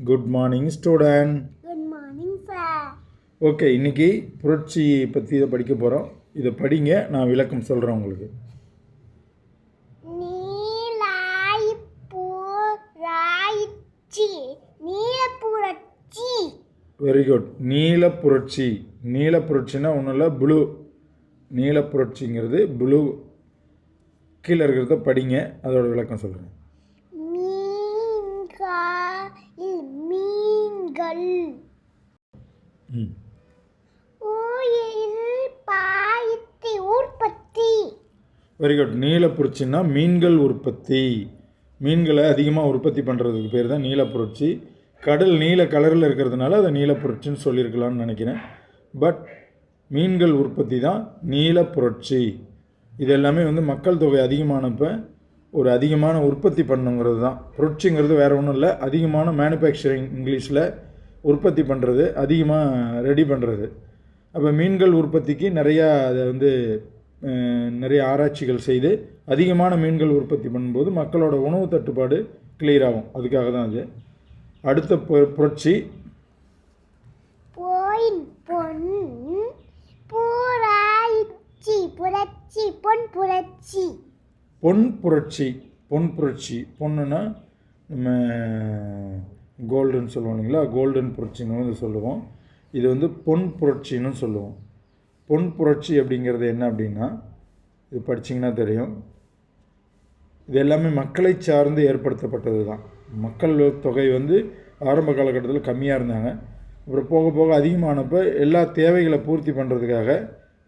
Good morning student good morning sir okay இன்னைக்கு புரட்சி பற்றி இதை படிக்க போகிறோம் இதை படிங்க நான் விளக்கம் சொல்கிறேன் உங்களுக்கு. வெரி குட் நீல புரட்சி நீல புரட்சினா ஒன்றும் இல்லை ப்ளூ நீல புரட்சிங்கிறது ப்ளூ கீழே இருக்கிறத படிங்க அதோட விளக்கம் சொல்கிறேன் பாய்த்தி உற்பத்தி. வெரி குட் நீல புரட்சின்னா மீன்கள் உற்பத்தி. மீன்களை அதிகமாக உற்பத்தி பண்ணுறதுக்கு பேர் தான் நீல புரட்சி. கடல் நீல கலரில் இருக்கிறதுனால அதை நீல புரட்சின்னு சொல்லியிருக்கலாம்னு நினைக்கிறேன். பட் மீன்கள் உற்பத்தி தான் நீல புரட்சி. இது எல்லாமே வந்து மக்கள் தொகை அதிகமானப்ப ஒரு அதிகமான உற்பத்தி பண்ணுங்கிறது தான். புரட்சிங்கிறது வேறு ஒன்றும் இல்லை. அதிகமான மேனுஃபேக்சரிங் இங்கிலீஷில் உற்பத்தி பண்ணுறது அதிகமாக ரெடி பண்ணுறது அப்போ மீன்கள் உற்பத்திக்கு நிறையா அதை வந்து நிறைய ஆராய்ச்சிகள் செய்து அதிகமான மீன்கள் உற்பத்தி பண்ணும்போது மக்களோட உணவு தட்டுப்பாடு கிளியர் ஆகும். அதுக்காக தான் அது. அடுத்த புரட்சி. புரட்சி பொன் புரட்சி. பொன் புரட்சி பொன் புரட்சி. பொண்ணுன்னா நம்ம கோல்டுன்னு சொல்லுவோம் இல்லைங்களா? கோல்டன் புரட்சின்னு வந்து சொல்லுவோம். இது வந்து பொன் புரட்சின்னு சொல்லுவோம். பொன் புரட்சி அப்படிங்கிறது என்ன அப்படின்னா இது படிச்சிங்கன்னா தெரியும். இது எல்லாமே மக்களை சார்ந்து ஏற்படுத்தப்பட்டது தான் மக்கள் தொகை வந்து ஆரம்ப காலகட்டத்தில் கம்மியாக இருந்தாங்க. அப்புறம் போக போக அதிகமானப்போ எல்லா தேவைகளை பூர்த்தி பண்ணுறதுக்காக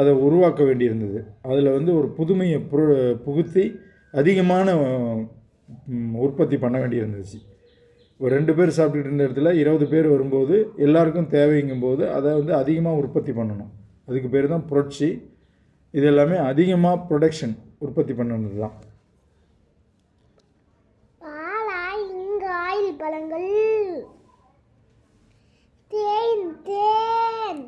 அதை உருவாக்க வேண்டியிருந்தது. அதில் வந்து ஒரு புதுமையை புகுத்தி அதிகமான உற்பத்தி பண்ண வேண்டியிருந்துச்சு. ஒரு ரெண்டு பேர் சாப்பிட்டுட்டு இருந்த இடத்துல இருபது பேர் வரும்போது எல்லாருக்கும் தேவைங்கும்போது அதை வந்து அதிகமாக உற்பத்தி பண்ணணும். அதுக்கு பேர் தான் புரட்சி. இது எல்லாமே அதிகமாக ப்ரொடக்ஷன் உற்பத்தி பண்ணது தான் பழங்கள். தேன் தேன்.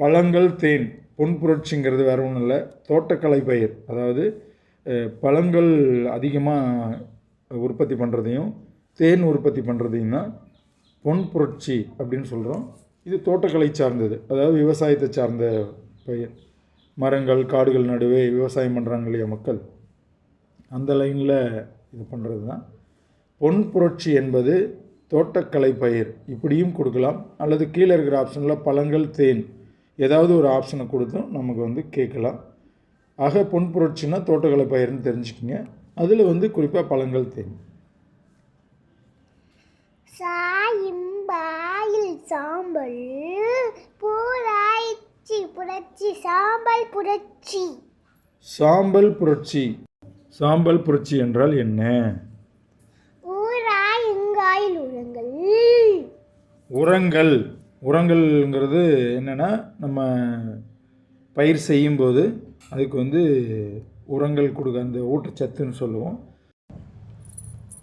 பழங்கள் தேன். பொன் புரட்சிங்கிறது வேற ஒன்றும் இல்லை. தோட்டக்கலை பயிர். அதாவது பழங்கள் அதிகமாக உற்பத்தி பண்ணுறதையும் தேன் உற்பத்தி பண்ணுறதையும் தான் பொன் புரட்சி அப்படின்னு சொல்கிறோம் இது தோட்டக்கலை சார்ந்தது. அதாவது விவசாயத்தை சார்ந்த பயிர். மரங்கள் காடுகள் நடுவே விவசாயம் பண்ணுறாங்க இல்லையா மக்கள்? அந்த லைனில் இது பண்ணுறது தான் பொன் புரட்சி என்பது தோட்டக்கலை பயிர். இப்படியும் கொடுக்கலாம். அல்லது கீழே இருக்கிற ஆப்ஷனில் பழங்கள் தேன். ஏதாவது ஒரு ஆப்ஷனை கொடுத்தும் நமக்கு வந்து கேட்கலாம். ஆக பொன் புரட்சின்னா தோட்டக்கலை பயிர்னு தெரிஞ்சுக்கிங்க. அதில் வந்து குறிப்பாக பழங்கள் தேன். சாயிம்பாயில் சாம்பல் புராய்ச்சி புரட்சி சாம்பல் புரட்சி. சாம்பல் புரட்சி. சாம்பல் புரட்சி என்றால் என்ன? ஊராய் இங்காயில் உரங்கள். உரங்கள். உரங்கள்ங்கிறது என்னென்னா நம்ம பயிர் செய்யும்போது அதுக்கு வந்து உரங்கள் கொடுக்க அந்த ஊட்டச்சத்துன்னு சொல்லுவோம்.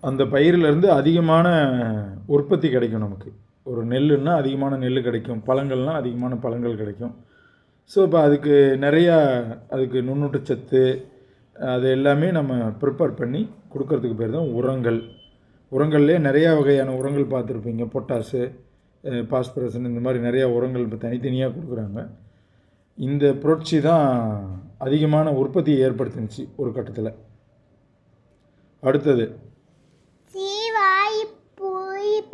அந்த பயிரிலேருந்து அதிகமான உற்பத்தி கிடைக்கும் நமக்கு. ஒரு நெல்லுன்னா அதிகமான நெல் கிடைக்கும். பழங்கள்னால் அதிகமான பழங்கள் கிடைக்கும். ஸோ இப்போ அதுக்கு நிறையா அதுக்கு நுண்ணூட்டச்சத்து அது எல்லாமே நம்ம ப்ரிப்பேர் பண்ணி கொடுக்கறதுக்கு பேர் தான் உரங்கள். உரங்கள்லேயே நிறையா வகையான உரங்கள் பார்த்துருப்பீங்க. பொட்டாசு பாஸ்பரஸ்ன்னு இந்த மாதிரி நிறையா உரங்கள் இப்போ தனித்தனியாக கொடுக்குறாங்க. இந்த புரட்சி தான் அதிகமான உற்பத்தியை ஏற்படுத்துனுச்சு ஒரு கட்டத்தில். அடுத்தது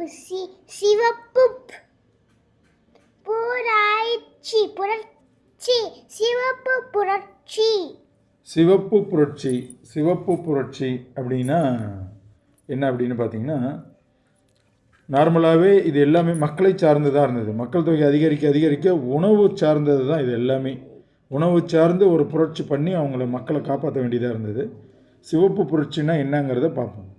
சிவப்பு சி சிவப்பு. புராய்ச்சி புரட்சி சிவப்பு புரட்சி. சிவப்பு புரட்சி சிவப்பு புரட்சி அப்படின்னா என்ன அப்படின்னு பார்த்தீங்கன்னா நார்மலாகவே இது எல்லாமே மக்களை சார்ந்ததாக இருந்தது. மக்கள் தொகை அதிகரிக்க அதிகரிக்க உணவு சார்ந்தது தான் இது எல்லாமே. உணவு சார்ந்து ஒரு புரட்சி பண்ணி அவங்கள மக்களை காப்பாற்ற வேண்டியதாக இருந்தது. சிவப்பு புரட்சின்னா என்னங்கிறத பார்ப்போம்.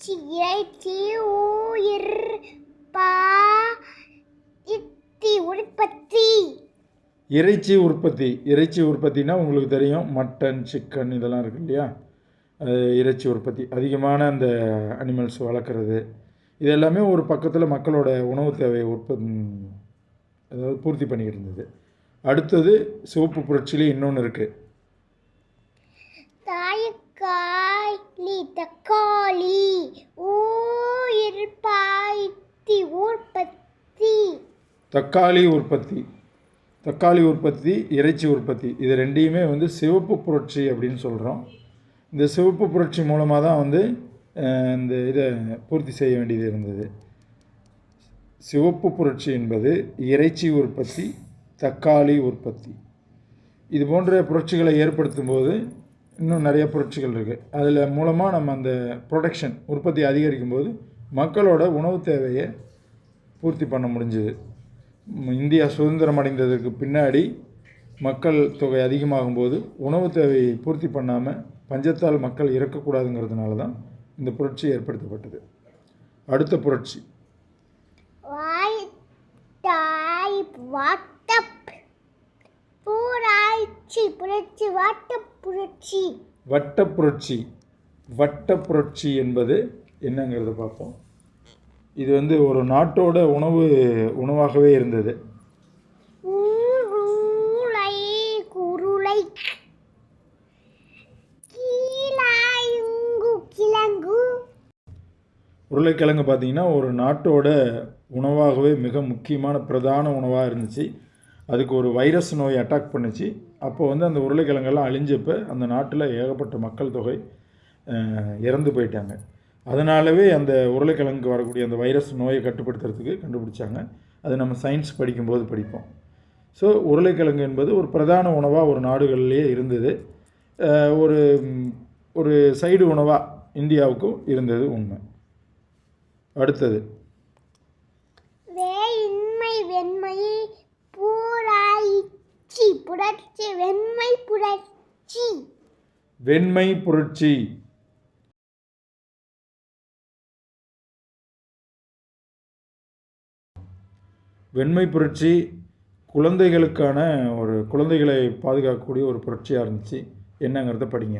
இறைச்சி இறைச்சி உயிர் பா இத்தி உற்பத்தி. இறைச்சி உற்பத்தி. இறைச்சி உற்பத்தினா உங்களுக்கு தெரியும் மட்டன் சிக்கன் இதெல்லாம் இருக்கு இல்லையா? இறைச்சி உற்பத்தி. அதிகமான அந்த அனிமல்ஸ் வளர்க்குறது. இது எல்லாமே ஒரு பக்கத்தில் மக்களோட உணவு தேவையை உற்பத்தி அதாவது பூர்த்தி பண்ணிக்கிட்டு இருந்தது. அடுத்தது சிவப்பு புரட்சியிலே இன்னொன்று இருக்குது தாயக்காய் தக்காளி ஊயிர் பாய்ச்சி உற்பத்தி தக்காளி உற்பத்தி தக்காளி உற்பத்தி இறைச்சி உற்பத்தி இது ரெண்டையுமே வந்து சிவப்பு புரட்சி அப்படின்னு சொல்கிறோம் இந்த சிவப்பு புரட்சி மூலமாக தான் வந்து இந்த இதை பூர்த்தி செய்ய வேண்டியது இருந்தது. சிவப்பு புரட்சி என்பது இறைச்சி உற்பத்தி தக்காளி உற்பத்தி. இது போன்ற புரட்சிகளை ஏற்படுத்தும் போது இன்னும் நிறைய புரட்சிகள் இருக்குது அதில் மூலமாக நம்ம அந்த ப்ரொடக்ஷன் உற்பத்தி அதிகரிக்கும் போது மக்களோட உணவு தேவையை பூர்த்தி பண்ண முடிஞ்சுது. இந்தியா சுதந்திரம் அடைந்ததற்கு பின்னாடி மக்கள் தொகை அதிகமாகும் போது உணவு தேவையை பூர்த்தி பண்ணாமல் பஞ்சத்தால் மக்கள் இறக்கக்கூடாதுங்கிறதுனால தான் இந்த புரட்சி ஏற்படுத்தப்பட்டது. அடுத்த புரட்சி. புரட்சி வாட்டப் புரட்சி. வட்ட புரட்சி. வட்ட புரட்சி என்பது என்னங்கிறத பார்ப்போம். இது வந்து ஒரு நாட்டோட உணவு உணவாகவே இருந்தது. உருளைக்கிழங்கு பார்த்தீங்கன்னா ஒரு நாட்டோட உணவாகவே மிக முக்கியமான பிரதான உணவாக இருந்துச்சு. அதுக்கு ஒரு வைரஸ் நோய் அட்டாக் பண்ணுச்சு. அப்போ வந்து அந்த உருளைக்கிழங்கெல்லாம் அழிஞ்சப்ப அந்த நாட்டில் ஏகப்பட்ட மக்கள் தொகை இறந்து போயிட்டாங்க. அதனாலவே அந்த உருளைக்கிழங்குக்கு வரக்கூடிய அந்த வைரஸ் நோயை கட்டுப்படுத்துறதுக்கு கண்டுபிடிச்சாங்க. அது நம்ம சயின்ஸ் படிக்கும்போது படிப்போம். ஸோ உருளைக்கிழங்கு என்பது ஒரு பிரதான உணவாக ஒரு நாடுகளிலேயே இருந்தது. ஒரு ஒரு சைடு உணவாக இந்தியாவுக்கும் இருந்தது உண்மை. அடுத்தது. வேயின்மை வெண்மை பூராய்ச்சி புரட்சி வெண்மை புரட்சி. வெண்மை புரட்சி. வெண்மை புரட்சி குழந்தைகளுக்கான ஒரு குழந்தைகளை பாதுகாக்கக்கூடிய ஒரு புரட்சியாக இருந்துச்சு. என்னங்கிறத படிங்க.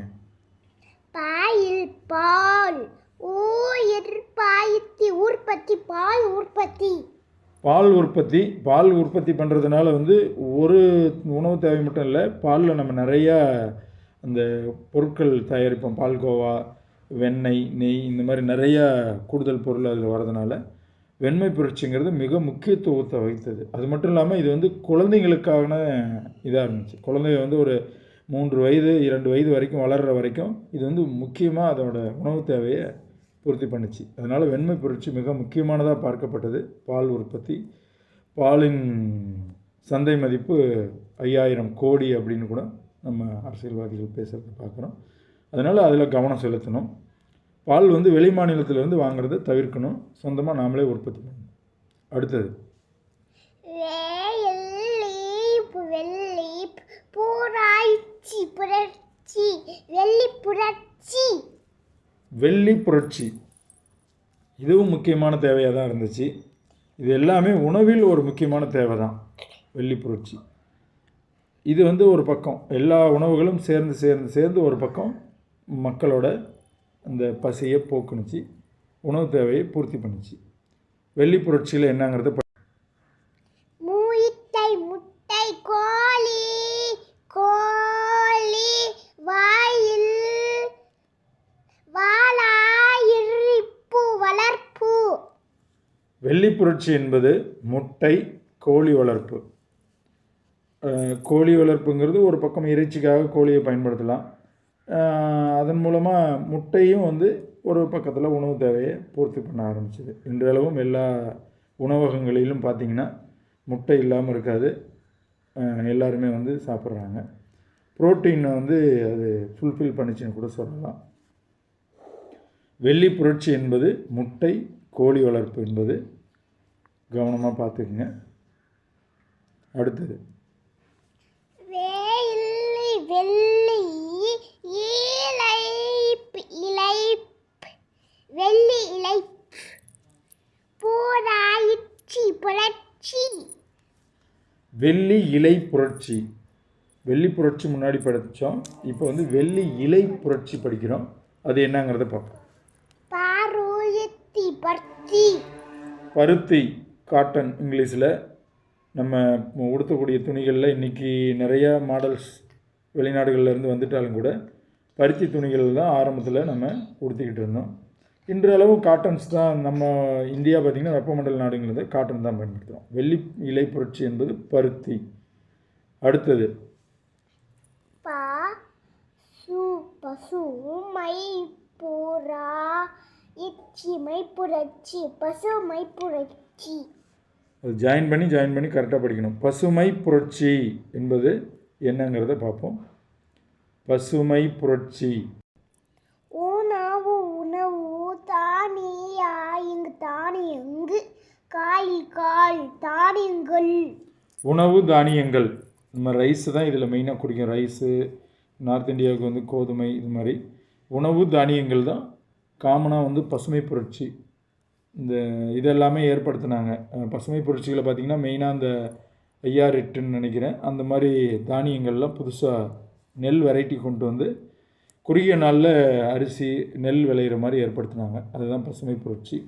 பாயில் பால். ஊயிர் பாய்ச்சி உற்பத்தி பால் உற்பத்தி. பால் உற்பத்தி பால் உற்பத்தி பண்ணுறதுனால வந்து ஒரு உணவு தேவை மட்டும் இல்லை பாலில் நம்ம நிறையா அந்த பொருட்கள் தயாரிப்போம். பால்கோவா வெண்ணெய் நெய் இந்த மாதிரி நிறையா கூடுதல் பொருள் அதில் வரதுனால வெண்மை புரட்சிங்கிறது மிக முக்கியத்துவத்தை வகித்தது. அது மட்டும் இல்லாமல் இது வந்து குழந்தைங்களுக்கான இதாக இருந்துச்சு. குழந்தைங்க வந்து ஒரு மூன்று வயது இரண்டு வயது வரைக்கும் வளர்கிற வரைக்கும் இது வந்து முக்கியமாக அதோட உணவு தேவையை பூர்த்தி பண்ணுச்சு. அதனால் வெண்மை புரட்சி மிக முக்கியமானதாக பார்க்கப்பட்டது. பால் உற்பத்தி. பாலின் சந்தை மதிப்பு ஐயாயிரம் கோடி அப்படின்னு கூட நம்ம அரசியல்வாதிகள் பேசுகிறத பார்க்குறோம். அதனால் அதில் கவனம் செலுத்தணும். பால் வந்து வெளி மாநிலத்திலேருந்து வாங்குறதை தவிர்க்கணும். சொந்தமாக நாமளே உற்பத்தி பண்ணணும். அடுத்தது. வெள்ளி புரட்சி. இதுவும் முக்கியமான தேவையாக தான் இருந்துச்சு. இது எல்லாமே உணவில் ஒரு முக்கியமான தேவை தான். வெள்ளி புரட்சி. இது வந்து ஒரு பக்கம். எல்லா உணவுகளும் சேர்ந்து சேர்ந்து சேர்ந்து ஒரு பக்கம் மக்களோட அந்த பசியை போக்குனுச்சு. உணவு தேவையை பூர்த்தி பண்ணுச்சு. வெள்ளி புரட்சியில் என்னங்கிறத மூயிட்டை முட்டை கோழி கோழி வாயில் வாளாயிரிப்பு வளர்ப்பு. வெள்ளி புரட்சி என்பது முட்டை கோழி வளர்ப்பு. கோழி வளர்ப்புங்கிறது ஒரு பக்கம் இறைச்சிக்காக கோழியை பயன்படுத்தலாம். அதன் மூலமாக முட்டையும் வந்து ஒரு பக்கத்தில் உணவு தேவையை பூர்த்தி பண்ண ஆரம்பிச்சது. இன்றளவும் எல்லா உணவகங்களிலும் பார்த்திங்கன்னா முட்டை இல்லாமல் இருக்காது. எல்லாருமே வந்து சாப்பிட்றாங்க. புரோட்டீனை வந்து அது ஃபுல்ஃபில் பண்ணிச்சுன்னு கூட சொல்லலாம். வெள்ளி புரட்சி என்பது முட்டை கோழி வளர்ப்பு என்பது. கவனமாக பார்த்துக்குங்க அடுத்தது. வெள்ளி வெள்ளி இலைப் பூராயிச்சி புரட்சி. வெள்ளி இலை புரட்சி. வெள்ளி புரட்சி முன்னாடி படித்தோம் இப்போ வந்து வெள்ளி இலை புரட்சி படிக்கிறோம். அது என்னங்கிறத பார்ப்போம். பாரூயத்தி பர்த்தி. பருத்தி காட்டன் இங்கிலீஷில் நம்ம உடுத்தக்கூடிய துணிகளில் இன்றைக்கி நிறையா மாடல்ஸ் வெளிநாடுகள்ல இருந்து வந்துட்டாலும் கூட பருத்தி துணிகள் தான் ஆரம்பத்தில் நம்ம உடுத்திக்கிட்டு இருந்தோம். இன்றளவும் காட்டன்ஸ் தான் நம்ம இந்தியா பார்த்திங்கன்னா வெப்பமண்டல நாடுங்கிறது காட்டன் தான் பயன்படுத்துகிறோம். வெள்ளி இலை புரட்சி என்பது பருத்தி. அடுத்தது. பசு மை புறா இச்சி மை புரட்சி பசுமை புரட்சி. அது ஜாயின் பண்ணி ஜாயின் பண்ணி கரெக்டாக படிக்கணும். பசுமை புரட்சி என்பது என்னங்கிறத பார்ப்போம். பசுமை புரட்சி உணவு உணவு தானியா இங்கு தானியங்கு காயில் கால் தானியங்கள். உணவு தானியங்கள். நம்ம ரைஸ் தான் இதில் மெயினாக குடிக்கும். ரைஸு நார்த் இந்தியாவுக்கு வந்து கோதுமை இது மாதிரி. உணவு தானியங்கள் தான் காமனாக வந்து பசுமை புரட்சி. இந்த இதெல்லாமே ஏற்படுத்தினாங்க. பசுமை புரட்சிகளை பார்த்திங்கன்னா மெயினாக அந்த ஐஆர் எட்டுன்னு நினைக்கிறேன். அந்த மாதிரி தானியங்கள்லாம் புதுசாக நெல் வெரைட்டி கொண்டு வந்து குறுகிய நாளில் அரிசி நெல் விளையிற மாதிரி ஏற்படுத்தினாங்க. அதுதான் பசுமை புரட்சி.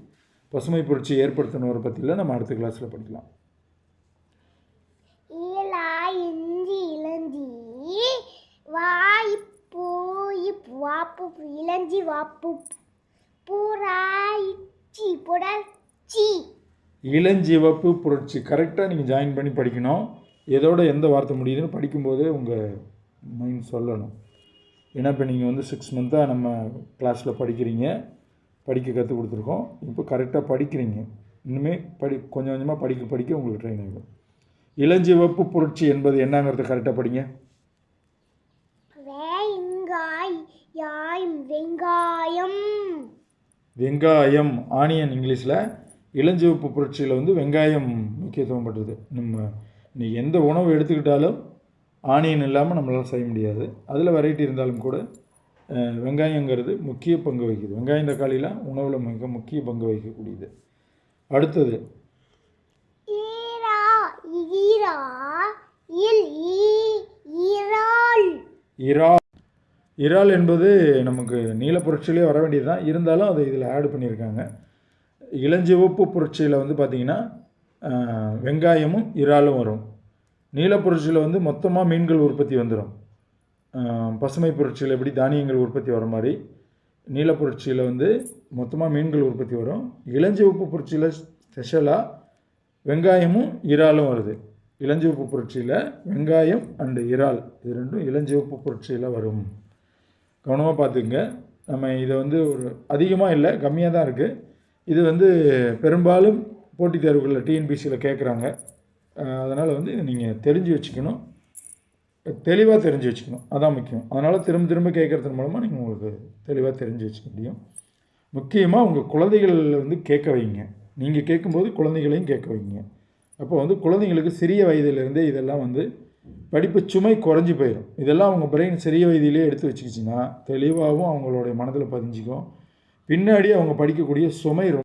பசுமை புரட்சி ஏற்படுத்தினவரை பற்றிலாம் நம்ம அடுத்த கிளாஸில் படிக்கலாம். வாப்பு இளஞ்சி வாப்பு. பூரா இச்சி புடர்ச்சி இளஞ்சிவப்பு புரட்சி. கரெக்டாக நீங்கள் ஜாயின் பண்ணி படிக்கணும். எதோட எந்த வார்த்தை முடியுதுன்னு படிக்கும்போதே உங்கள் மைண்ட் சொல்லணும். ஏன்னா இப்போ நீங்கள் வந்து சிக்ஸ் மந்த்தாக நம்ம கிளாஸில் படிக்கிறீங்க. படிக்க கற்றுக் கொடுத்துருக்கோம். இப்போ கரெக்டாக படிக்கிறீங்க. இன்னுமே படி கொஞ்சம் கொஞ்சமாக படிக்க படிக்க உங்களுக்கு ட்ரெயின் ஆகும் இளஞ்சிவப்பு புரட்சி என்பது என்னங்கிறத கரெக்டாக படிங்க. வெங்காயம். வெங்காயம் ஆனியன் இங்கிலீஷில். இளஞ்சிவப்பு புரட்சியில் வந்து வெங்காயம் முக்கியத்துவம் பெற்றது. நம்ம நீ எந்த உணவு எடுத்துக்கிட்டாலும் ஆனியன் இல்லாமல் நம்மளால் செய்ய முடியாது. அதில் வெரைட்டி இருந்தாலும் கூட வெங்காயங்கிறது முக்கிய பங்கு வகிக்குது. வெங்காயம் தக்காளிலாம் உணவில் மிக முக்கிய பங்கு வகிக்கக்கூடியது. அடுத்தது. இறால். இறால். என்பது நமக்கு நீல புரட்சியிலே வர வேண்டியது தான் இருந்தாலும் அதை இதில் ஆட் பண்ணியிருக்காங்க. இளஞ்சிவப்பு புரட்சியில் வந்து பார்த்திங்கன்னா வெங்காயமும் இறாலும் வரும். நீல புரட்சியில் வந்து மொத்தமாக மீன்கள் உற்பத்தி வந்துடும் பசுமை புரட்சியில் எப்படி தானியங்கள் உற்பத்தி வர மாதிரி நீல புரட்சியில் வந்து மொத்தமாக மீன்கள் உற்பத்தி வரும். இளஞ்சிவப்பு புரட்சியில் ஸ்பெஷலாக வெங்காயமும் இறாலும் வருது. இளஞ்சிவப்பு புரட்சியில் வெங்காயம் அண்டு இறால் இது ரெண்டும் இளஞ்சிவப்பு புரட்சியில் வரும். கவனமாக பார்த்துங்க நம்ம இதை வந்து ஒரு அதிகமாக இல்லை கம்மியாக தான் இருக்குது இது வந்து பெரும்பாலும் போட்டித் தேர்வுகளில் டிஎன்பிசியில் கேட்குறாங்க. அதனால் வந்து இதை நீங்கள் தெரிஞ்சு வச்சுக்கணும். தெளிவாக தெரிஞ்சு வச்சுக்கணும். அதான் முக்கியம். அதனால் திரும்ப திரும்ப கேட்குறது மூலமாக நீங்கள் உங்களுக்கு தெளிவாக தெரிஞ்சு வச்சுக்க முடியும். முக்கியமாக உங்கள் குழந்தைகள் வந்து கேட்க வைங்க. நீங்கள் கேட்கும்போது குழந்தைகளையும் கேட்க வைங்க. அப்போ வந்து குழந்தைங்களுக்கு சிறிய வயதிலிருந்தே இதெல்லாம் வந்து படிப்பு சுமை குறைஞ்சி போயிடும். இதெல்லாம் அவங்க பிரெயின் சிறிய வயதிலே எடுத்து வச்சுக்கிச்சின்னா தெளிவாகவும் அவங்களுடைய மனதில் பதிஞ்சிக்கும். பின்னாடி அவங்க படிக்கக்கூடிய சுமை ரொம்ப